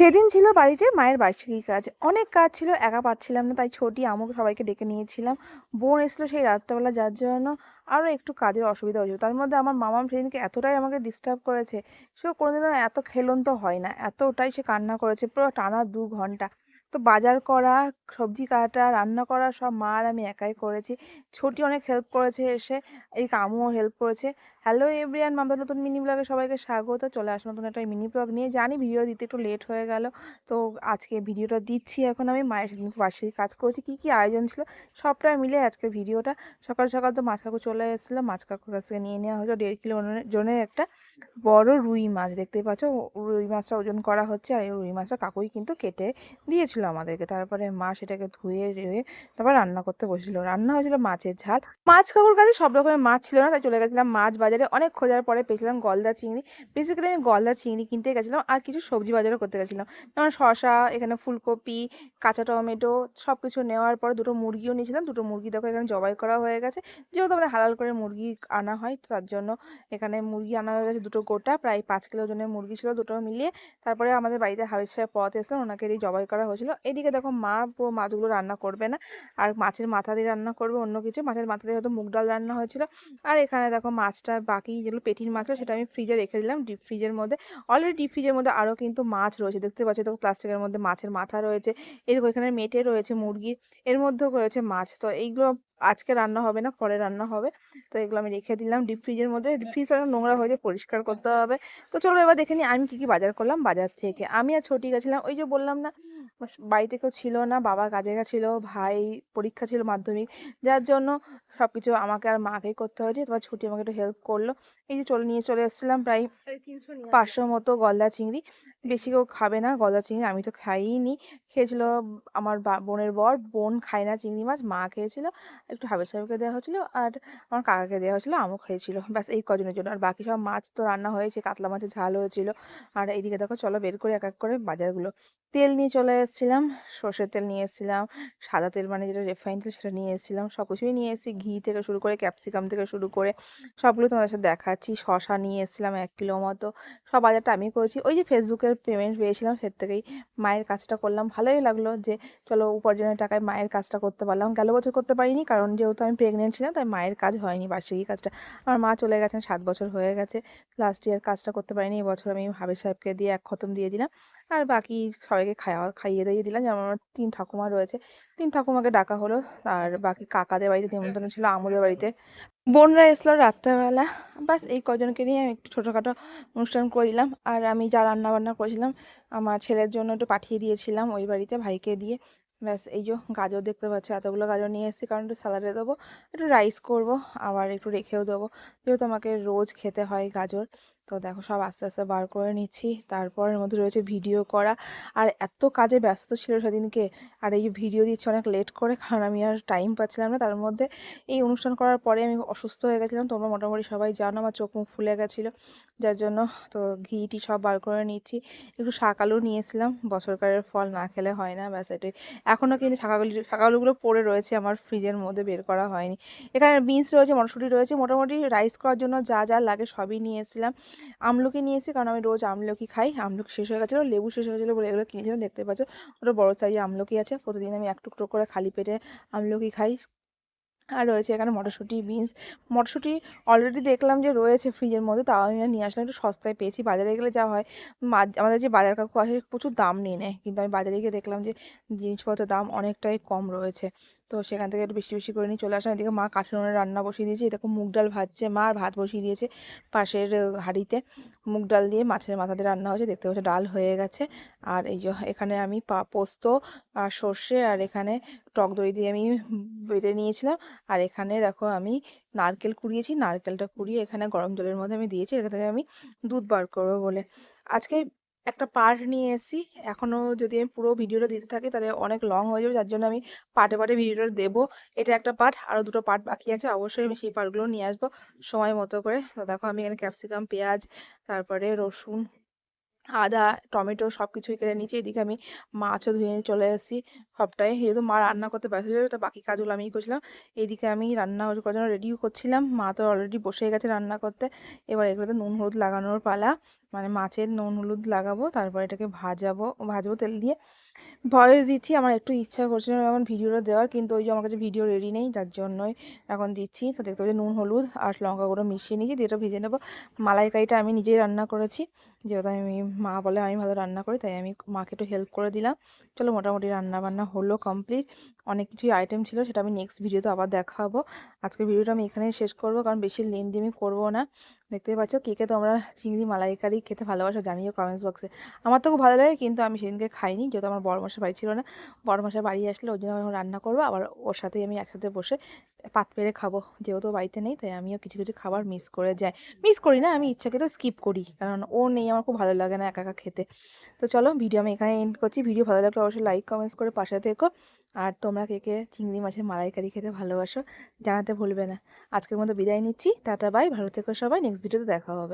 সেদিন ছিল বাড়িতে মায়ের বার্ষিকী কাজ। অনেক কাজ ছিল, একা পাচ্ছিলাম না, তাই ছোটি আমুক সবাইকে ডেকে নিয়েছিলাম। বোন এসেছিল সেই রাত্রেবেলা, যার জন্য আরও একটু কাজের অসুবিধা হয়েছিল। তার মধ্যে আমার মামা সেদিনকে এতটাই আমাকে ডিস্টার্ব করেছে, সে কোনোদিনও এত খেলন্ত হয় না, এতটাই সে কান্না করেছে, পুরো টানা দু ঘণ্টা। তো বাজার করা, সবজি কাটা, রান্না করা সব মা আর আমি একাই করেছি। ছোটি অনেক হেল্প করেছে এসে, এই কামুও হেল্প করেছে। হ্যালো এভরিয়ান মামদা নতুন মিনি ব্লগে সবাইকে স্বাগত। চলে আসলাম নতুন একটা মিনি ব্লগ নিয়ে। জানি ভিডিও দিতে একটু লেট হয়ে গেল, তো আজকে ভিডিওটা দিচ্ছি এখন আমি। মায়ের সেদিন বার্ষিকী কাজ করেছি, কী কী আয়োজন ছিল সবটা মিলে আজকে ভিডিওটা সকাল সকাল তো মাছ কাকু চলে এসেছিল, মাছ কাকুর কাছ থেকে নিয়ে নেওয়া হয়েছিল দেড় কিলো ওজনের একটা বড় রুই মাছ, দেখতেই পাচ্ছ? রুই মাছটা ওজন করা হচ্ছে, আর এই রুই মাছটা কাকুই কিন্তু কেটে দিয়েছিল। আমাদেরকে। তারপরে মা সেটাকে ধুয়ে ধুয়ে তারপর রান্না করতে বসেছিল। রান্না হয়েছিল মাছের ঝাল। মাছ কাকুর কাছে সব রকমের মাছ ছিল না, তাই চলে গেছিলাম মাছ বাজারে। অনেক খোঁজার পরে পেয়েছিলাম গলদা চিংড়ি। বেসিক্যালি আমি গলদা চিংড়ি কিনতে গেছিলাম আর কিছু সবজি বাজারও করতে গেছিলাম। যেমন শসা, এখানে ফুলকপি, কাঁচা টমেটো সব কিছু নেওয়ার পর দুটো মুরগিও নিয়েছিলাম। দুটো মুরগি দেখো এখানে জবাই করা হয়ে গেছে। যেহেতু আমাদের হালাল করে মুরগি আনা হয়, তো তার জন্য এখানে মুরগি আনা হয়ে গেছে দুটো গোটা, প্রায় পাঁচ কিলো ওজনের মুরগি ছিল দুটো মিলিয়ে। তারপরে আমাদের বাড়িতে হাবিজ সাহেব পথ এসেছিলেন, ওনাকে জবাই করা হয়েছিল। এদিকে দেখো মা পুরো মাছগুলো রান্না করবে না। আর মাছের মাথা দিয়ে রান্না করবে অন্য কিছু। মাছের মাথা দিয়ে হয়তো মুগ ডাল রান্না হয়েছিল। আর এখানে দেখো মাছটা বাকি যেগুলো পেটির মাছ ছিল সেটা আমি ফ্রিজে রেখে দিলাম। ডিপ ফ্রিজের মধ্যে অলরেডি ডিপ ফ্রিজের মধ্যে আরও কিন্তু মাছ রয়েছে। দেখতে পাচ্ছি দেখো প্লাস্টিকের মধ্যে মাছের মাথা রয়েছে। এই দেখো এখানে মেটে রয়েছে মুরগি, এর মধ্যেও রয়েছে মাছ। তো এইগুলো আজকে রান্না হবে না, পরে রান্না হবে। তো এগুলো আমি রেখে দিলাম ডিপ ফ্রিজের মধ্যে। ডিপ ফ্রিজটা নোংরা হয়েছে পরিষ্কার করতে হবে। তো চলো এবার দেখে নিই আমি কী কী বাজার করলাম। বাজার থেকে আমি আর ছোটি গেছিলাম। ওই যে বললাম না বাড়িতে কেউ ছিল না বাবা কাজে গেছিল ভাই পরীক্ষা ছিল মাধ্যমিক যার জন্য সব কিছু আমাকে আর মাকেই করতে হয়েছে তোমার ছুটি আমাকে একটু হেল্প করল। এই যে চলে নিয়ে চলে এসেছিলাম প্রায় পাঁচশো মতো গলদা চিংড়ি। বেশি কেউ খাবে না গলদা চিংড়ি আমি তো খাইই নি খেয়েছিল আমার বা- বোনের বর বোন খায় না চিংড়ি মাছ মা খেয়েছিল একটু হাবিজ সাহেবকে দেওয়া হয়েছিল আর আমার কাকাকে দেওয়া হয়েছিল আমও খেয়েছিল। ব্যাস এই কজনের জন্য। আর বাকি সব মাছ তো রান্না হয়েছে কাতলা মাছের ঝাল হয়েছিল। আর এইদিকে দেখো চলো বের করে এক এক করে বাজারগুলো। তেল নিয়ে চলে এসেছিলাম সর্ষের তেল নিয়ে এসেছিলাম সাদা তেল মানে যেটা রেফাইন তেল সেটা নিয়ে এসেছিলাম সব কিছুই নিয়ে এসেছি ঘি থেকে শুরু করে ক্যাপসিকাম থেকে শুরু করে সবগুলো তোমাদের সাথে দেখাচ্ছি শশা নিয়ে এসেছিলাম এক কিলো মতো, সব বাজারটা আমি করেছি। ওই যে ফেসবুকের পেমেন্ট পেয়েছিলাম সে থেকেই মায়ের কাজটা করলাম, ভালোই লাগল যে চলো উপার্জনের টাকায় মায়ের কাজটা করতে পারলাম। গেল বছর করতে পারিনি কারণ যেহেতু আমি প্রেগনেন্ট ছিলাম তাই মায়ের কাজ হয়নি, বার্ষিকী কাজটা। আমার মা চলে গেছেন, সাত বছর হয়ে গেছে লাস্ট ইয়ার কাজটা করতে পারিনি, এবছর আমি হাবিজ সাহেবকে দিয়ে এক খতম দিয়ে দিলাম। আর বাকি সবাইকে খাওয়া, খাইয়ে দিয়ে দিলাম। যেমন আমার তিন ঠাকুমা রয়েছে। তিন ঠাকুমাকে ডাকা হলো। আর বাকি কাকাদের বাড়িতে নিমন্ত্রণ ছিল আমুদের বাড়িতে। বোনরা এসলো রাত্রেবেলা। বাস এই কজনকে নিয়ে আমি একটু ছোটোখাটো অনুষ্ঠান করে দিলাম। আর আমি যা রান্না বান্না করেছিলাম, আমার ছেলের জন্য একটু পাঠিয়ে দিয়েছিলাম ওই বাড়িতে ভাইকে দিয়ে। ব্যাস, এই যে গাজর দেখতে পাচ্ছি, এতগুলো গাজর নিয়ে এসেছি। কারণ একটু স্যালাডে দেবো, একটু রাইস করব, আবার একটু রেখেও দেবো। যেহেতু আমাকে রোজ খেতে হয় গাজর। তো দেখো সব আস্তে আস্তে বার করে নিচ্ছি। তারপরের মধ্যে রয়েছে ভিডিও করা। আর এত কাজে ব্যস্ত ছিল সেদিনকে। আর এই ভিডিও দিচ্ছি অনেক লেট করে, কারণ আমি আর টাইম পাচ্ছিলাম না। তার মধ্যে এই অনুষ্ঠান করার পরে আমি অসুস্থ হয়ে গেছিলাম। তোমরা মোটামুটি সবাই জানো, আমার চোখ মুখ ফুলে গেছিল। যার জন্য তো ঘি টি সব বার করে নিচ্ছি। একটু শাক আলু নিয়েছিলাম। বছরকারের ফল না খেলে হয় না, ব্যাস এটাই। এখনও কিন্তু শাক আলু, শাক আলুগুলো পড়ে রয়েছে। আমার ফ্রিজের মধ্যে বের করা হয়নি। এখানে বিনস রয়েছে, মটরশুঁটি রয়েছে। মোটামুটি রাইস করার জন্য যা যা লাগে সবই নিয়ে এসেছিলাম আমলকি নিয়েছি, কারণ আমি রোজ আমলকি খাই। আমলকি শেষ হয়ে গেছিল, লেবু শেষ হয়ে গেছিল বলে এগুলো কিনেছিলাম, দেখতে পাচ্ছ? ওটা বড়ো সাইজে আমলকি আছে। প্রতিদিন আমি এক টুকরো করে খালি পেটে আমলকি খাই। আর রয়েছে এখানে মটরশুঁটি, বিনস। মটরশুঁটি অলরেডি দেখলাম যে রয়েছে ফ্রিজের মধ্যে, তাও আমি নিয়ে আসলাম, একটু সস্তায় পেয়েছি। বাজারে গেলে যা হয় আমাদের যে বাজার কাকু আসে, প্রচুর দাম নিয়ে নেয়। কিন্তু আমি বাজারে গিয়ে দেখলাম যে জিনিসপত্রের দাম অনেকটাই কম রয়েছে। তো সেখান থেকে একটু বেশি বেশি করে নিয়ে চলে আসলাম। এদিকে মা কাঠি উনুনে রান্না বসিয়ে দিয়েছে। এরকম মুগ ডাল ভাজছে। মা আর ভাত বসিয়ে দিয়েছে পাশের হাঁড়িতে। মুগ ডাল দিয়ে মাছের মাথা দিয়ে রান্না হয়েছে। দেখতে পাচ্ছি ডাল হয়ে গেছে। আর এই এখানে আমি পোস্ত আর সর্ষে আর এখানে টক দই দিয়ে আমি বেটে নিয়েছিলাম। আর এখানে দেখো আমি নারকেল কুড়িয়েছি। নারকেলটা কুড়িয়ে এখানে গরম জলের মধ্যে আমি দিয়েছি। এখান থেকে আমি দুধ বার করব বলে। আজকে একটা পার্ট নিয়ে এসেছি। এখনও যদি আমি পুরো ভিডিওটা দিতে থাকি, তাহলে অনেক লং হয়ে যাবে। যার জন্য আমি পার্টে পার্টে ভিডিওটা দেবো। এটা একটা পার্ট আরও দুটো পার্ট বাকি আছে। অবশ্যই আমি সেই পার্টগুলো নিয়ে আসব। সময় মতো করে। তো দেখো, আমি এখানে ক্যাপসিকাম পেঁয়াজ, তারপরে রসুন, আদা, টমেটো সব কিছুই কেটে নিয়েছি। এদিকে আমি মাছও ধুয়ে নিয়ে চলে এসেছি সবটাই। যেহেতু মা রান্না করতে ব্যস্ত ছিল, তো বাকি কাজগুলো আমিই করছিলাম। এইদিকে আমি রান্না করার জন্য রেডিও করছিলাম। মা তো অলরেডি বসে গেছে রান্না করতে। এবার এগুলোতে নুন, হলুদ লাগানোর পালা। মানে মাছের নুন হলুদ লাগাবো, তারপর এটাকে ভাজাবো, ভাজবো তেল দিয়ে। ভয়েস দিচ্ছি, আমার একটু ইচ্ছা করছিল এখন ভিডিওটা দেওয়ার, কিন্তু ওই যে আমার কাছে ভিডিও রেডি নেই যার জন্যই এখন দিচ্ছি। তো দেখতে পাচ্ছি নুন, হলুদ আর লঙ্কা গুঁড়ো মিশিয়ে নিয়েছি, দিয়ে ভেজে নেব। মালাইকারিটা আমি নিজেই রান্না করেছি, যেহেতু আমি, মা বলে আমি ভালো রান্না করি, তাই আমি মাকে একটু হেল্প করে দিলাম। চলো মোটামুটি রান্না বান্না হলো কমপ্লিট অনেক কিছুই আইটেম ছিল, সেটা আমি নেক্সট ভিডিওতে আবার দেখাবো। আজকের ভিডিওটা আমি এখানেই শেষ করব, কারণ বেশি লেন্দি আমি করব না। দেখতেই পাচ্ছ কে কে তোমরা চিংড়ি মালাইকারি খেতে ভালোবাসো জানিও কমেন্টস বক্সে আমার তো খুব ভালো লাগে, কিন্তু আমি সেদিনকে খাইনি, যেহেতু আমার বড় মশাই বাড়ি ছিল না। বড় মশাই বাড়ি আসলে ওই জন্য আমি রান্না করব, আবার ওর সাথেই আমি একসাথে বসে পাত পেরে খাব। যেহেতু বাড়িতে নেই, তাই আমিও কিছু কিছু খাবার মিস করে যাই। মিস করি না, আমি ইচ্ছাকে তো স্কিপ করি, কারণ ও নেই, আমার খুব ভালো লাগে না একা একা খেতে। তো চলো ভিডিও আমি এখানে এন্ড করছি। ভিডিও ভালো লাগলে অবশ্যই লাইক কমেন্টস করে পাশে থেকো। আর তোমরা কে কে চিংড়ি মাছের মালাইকারি খেতে ভালোবাসো জানাতে ভুলবে না। আজকের মতো বিদায় নিচ্ছি। টাটা বাই ভালো থেকো সবাই। নেক্সট ভিডিওতে দেখা হবে।